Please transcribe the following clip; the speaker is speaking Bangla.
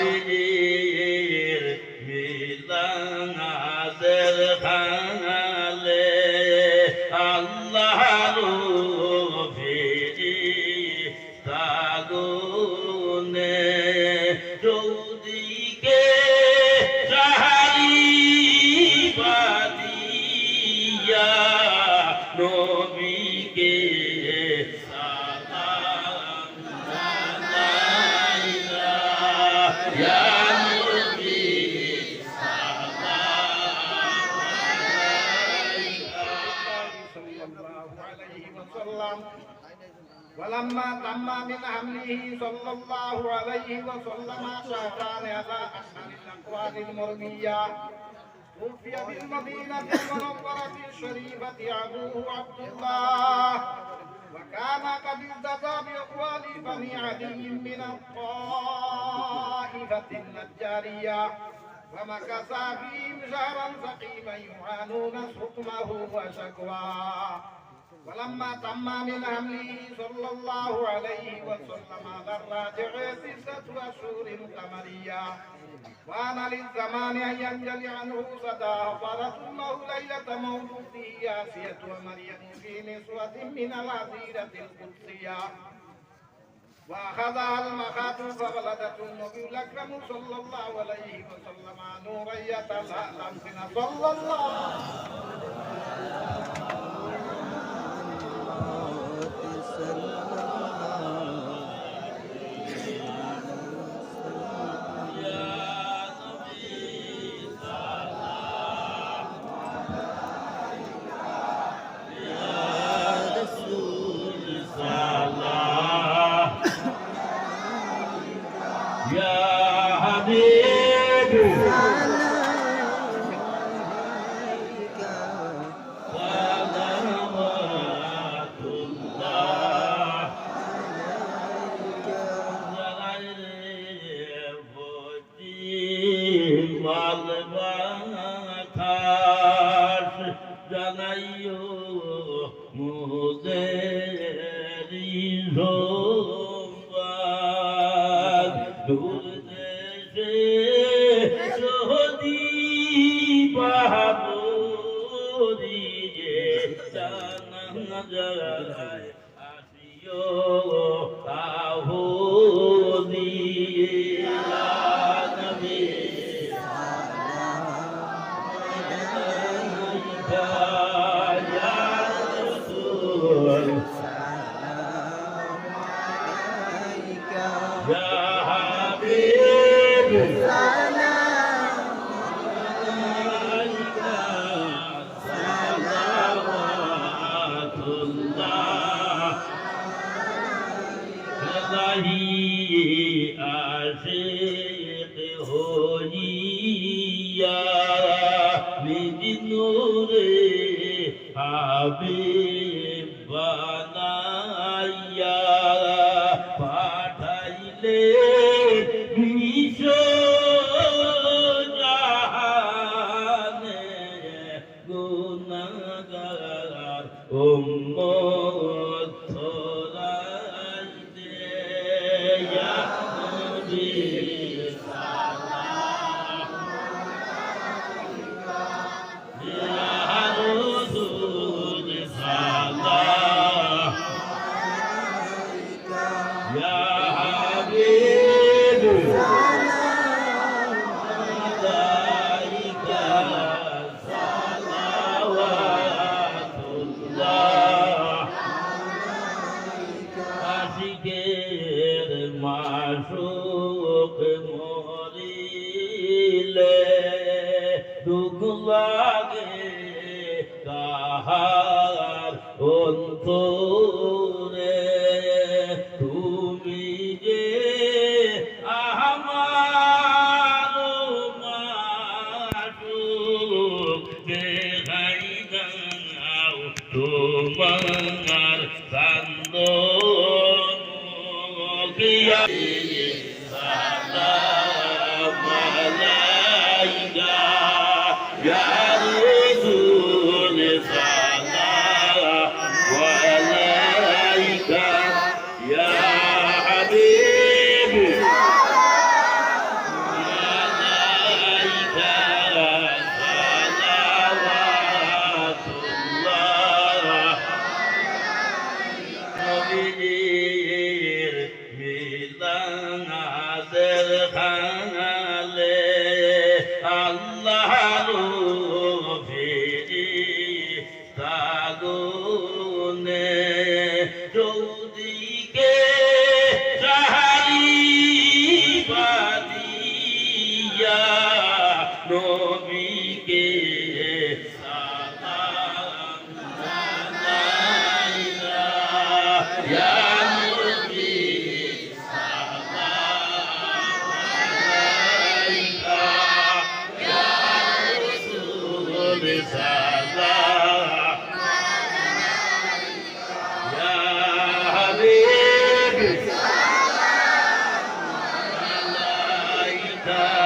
নবীর মিলাদের খালে আল্লাহ ফিরি তাগুনে চৌদিকে সাহারি বাদিয়া নবীকে وسلم. ولما تم من حمله صلى الله عليه وسلم شهران على أشهر الأقوال المرمية توفي بالمدينة المنورة الشريفة أبوه عبد الله وكان قد التقى بأقوال بني علي من الطائفة النجارية ومكث فيهم شهرا سقيما يعانون سقمه وشكواه. ولما تم من حمله صلى الله عليه وسلم على الراجع ستة أشهر قمرية وأنا للزمان أن ينجلي عنه فرت أمه ليلة مولوده آسية ومريم في نسوة من العزيرة القدسية. وأخذها المخاط فولدت النبي الأكرم صلى الله عليه وسلم نورا يتلألم صلى الله يا জানাইও দিয়া নিজ নূরে হাবিব বানাইয়া পাঠাইলে লাগে কাহার অন্তরে। তুমি যে আমার মাসুক দেখাই দাও তোমার কান্দ কিয়া ইসলাম হাসের খানা the